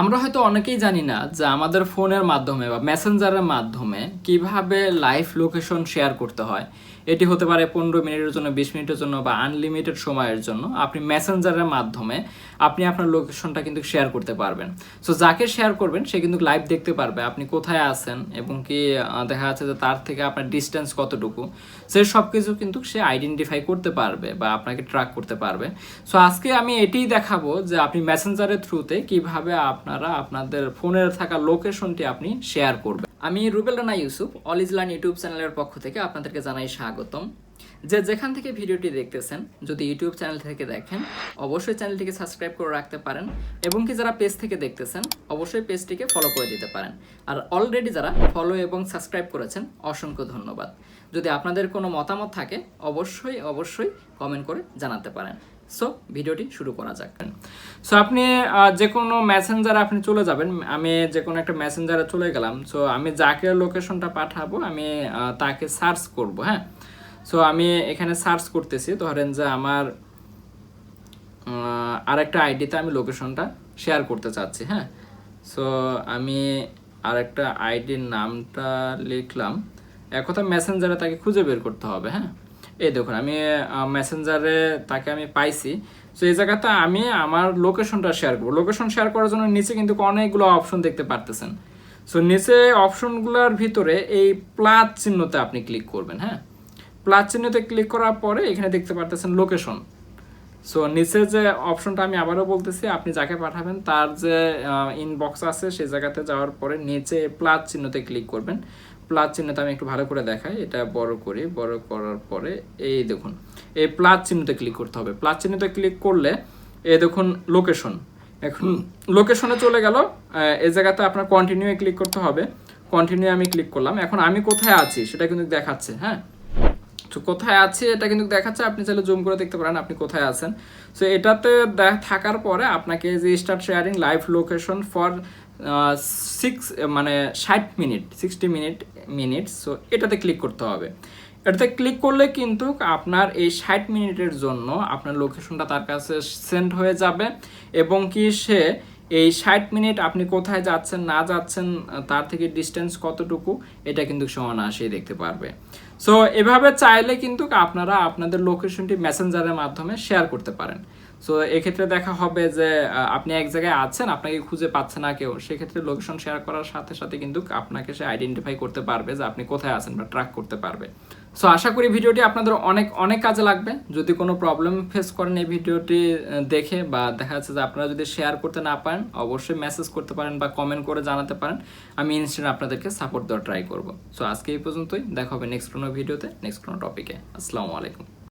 আমরা হয়তো অনেকেই জানি না যে আমাদের ফোনের মাধ্যমে বা মেসেঞ্জারের মাধ্যমে কীভাবে লাইভ লোকেশন শেয়ার করতে হয়। এটি হতে পারে পনেরো মিনিটের জন্য, বিশ মিনিটের জন্য বা আনলিমিটেড সময়ের জন্য। আপনি মেসেঞ্জারের মাধ্যমে আপনি আপনার লোকেশনটা কিন্তু শেয়ার করতে পারবেন। সো যাকে শেয়ার করবেন, সে কিন্তু লাইভ দেখতে পারবে আপনি কোথায় আছেন এবং কি দেখা যাচ্ছে যে তার থেকে আপনার ডিস্টেন্স কতটুকু। সে সব কিছু কিন্তু সে আইডেন্টিফাই করতে পারবে বা আপনাকে ট্র্যাক করতে পারবে। সো আজকে আমি এটাই দেখাবো যে আপনি মেসেঞ্জারের থ্রুতে কীভাবে আপনারা আপনাদের ফোনের থাকা লোকেশনটি আপনি শেয়ার করবেন। আমি রুবেল রানা ইউসুফ অল ইজলান ইউটিউব চ্যানেলের পক্ষ থেকে আপনাদেরকে জানাই স্বাগতম। যে যেখান থেকে ভিডিওটি দেখতেছেন, যদি ইউটিউব চ্যানেল থেকে দেখেন, অবশ্যই চ্যানেলটিকে সাবস্ক্রাইব করে রাখতে পারেন এবং কি যারা পেজ থেকে দেখতেছেন, অবশ্যই পেজটিকে ফলো করে দিতে পারেন। আর অলরেডি যারা ফলো এবং সাবস্ক্রাইব করেছেন, অসংখ্য ধন্যবাদ। যদি আপনাদের কোনো মতামত থাকে, অবশ্যই অবশ্যই কমেন্ট করে জানাতে পারেন। সো ভিডিওটি শুরু করা যাক। সো আপনি যে কোনো মেসেঞ্জারে আপনি চলে যাবেন। আমি যে কোনো একটা মেসেঞ্জারে চলে গেলাম। সো আমি যাকে লোকেশনটা পাঠাবো, আমি তাকে সার্চ করব হ্যাঁ? সো আমি এখানে সার্চ করতেছি। ধরেন যে আমার আরেকটা আইডিতে আমি লোকেশনটা শেয়ার করতে চাচ্ছি হ্যাঁ? সো আমি আরেকটা আইডির নামটা লিখলাম। এক কথা মেসেঞ্জারে তাকে খুঁজে বের করতে হবে হ্যাঁ? এই দেখুন, আমি মেসেঞ্জারে তাকে আমি পাইছি। সো এই জায়গাতে আমি আমার লোকেশনটা শেয়ার করব। লোকেশন শেয়ার করার জন্য নিচে কিন্তু অনেকগুলো অপশন দেখতে পারতেছেন। সো নিচে অপশনগুলোর ভিতরে এই প্লাস চিহ্নতে আপনি ক্লিক করবেন হ্যাঁ? প্লাস চিহ্নতে ক্লিক করার পরে এখানে দেখতে পারতেছেন লোকেশন সো নিচে যে অপশনটা আমি আবারও বলতেছি, আপনি যাকে পাঠাবেন, তার যে ইনবক্স আছে, সেই জায়গাতে যাওয়ার পরে নিচে প্লাস চিহ্নতে ক্লিক করবেন। প্লাস চিহ্নতে আমি একটু ভালো করে দেখাই, এটা বড় করি, বড় করার পরে এই দেখুন, এই প্লাস চিহ্নতে ক্লিক করতে হবে। প্লাস চিহ্নতে ক্লিক করলে এই দেখুন লোকেশন এখন লোকেশনে চলে গেল এই জায়গাতে আপনার কন্টিনিউ ক্লিক করতে হবে। কন্টিনিউ আমি ক্লিক করলাম। এখন আমি কোথায় আছি সেটা কিন্তু দেখাচ্ছে হ্যাঁ? তো কোথায় আছে এটা কিন্তু দেখাচ্ছে, আপনি চাইলে জুম করে দেখতে পারেন আপনি কোথায় আছেন। সো এটাতে থাকার পরে আপনাকে যে start sharing live location for six মানে ষাট minute sixty minute minute so এটাতে ক্লিক করতে হবে। এটাতে ক্লিক করলে কিন্তু আপনার এই ষাট মিনিটের জন্য আপনার লোকেশনটা তার কাছে সেন্ড হয়ে যাবে এবং কি সে এই ষাট মিনিট আপনি কোথায় যাচ্ছেন, না যাচ্ছেন, তার থেকে ডিস্টেন্স কতটুকু, এটা কিন্তু সমান আসেই দেখতে পারবে। সো এভাবে চাইলে কিন্তু আপনারা আপনাদের লোকেশনটি মেসেঞ্জারের মাধ্যমে শেয়ার করতে পারেন। সো এক্ষেত্রে দেখা হবে যে আপনি এক জায়গায় আছেন, আপনাকে খুঁজে পাচ্ছে না কেউ। সেক্ষেত্রে লোকেশন শেয়ার করার সাথে সাথে কিন্তু আপনাকে সে আইডেন্টিফাই করতে পারবে যে আপনি কোথায় আছেন বা ট্র্যাক করতে পারবে। সো আশা করি ভিডিওটি আপনাদের অনেক অনেক কাজে লাগবে। যদি কোনো প্রবলেম ফেস করেন এই ভিডিওটি দেখে বা দেখা যাচ্ছে যে আপনারা যদি শেয়ার করতে না পারেন, অবশ্যই মেসেজ করতে পারেন বা কমেন্ট করে জানাতে পারেন। আমি ইনস্ট্যান্ট আপনাদেরকে সাপোর্ট দেওয়ার ট্রাই করব। সো আজকে এই পর্যন্তই। দেখা হবে নেক্সট কোনো ভিডিওতে নেক্সট কোনো টপিকে আসসালামু আলাইকুম।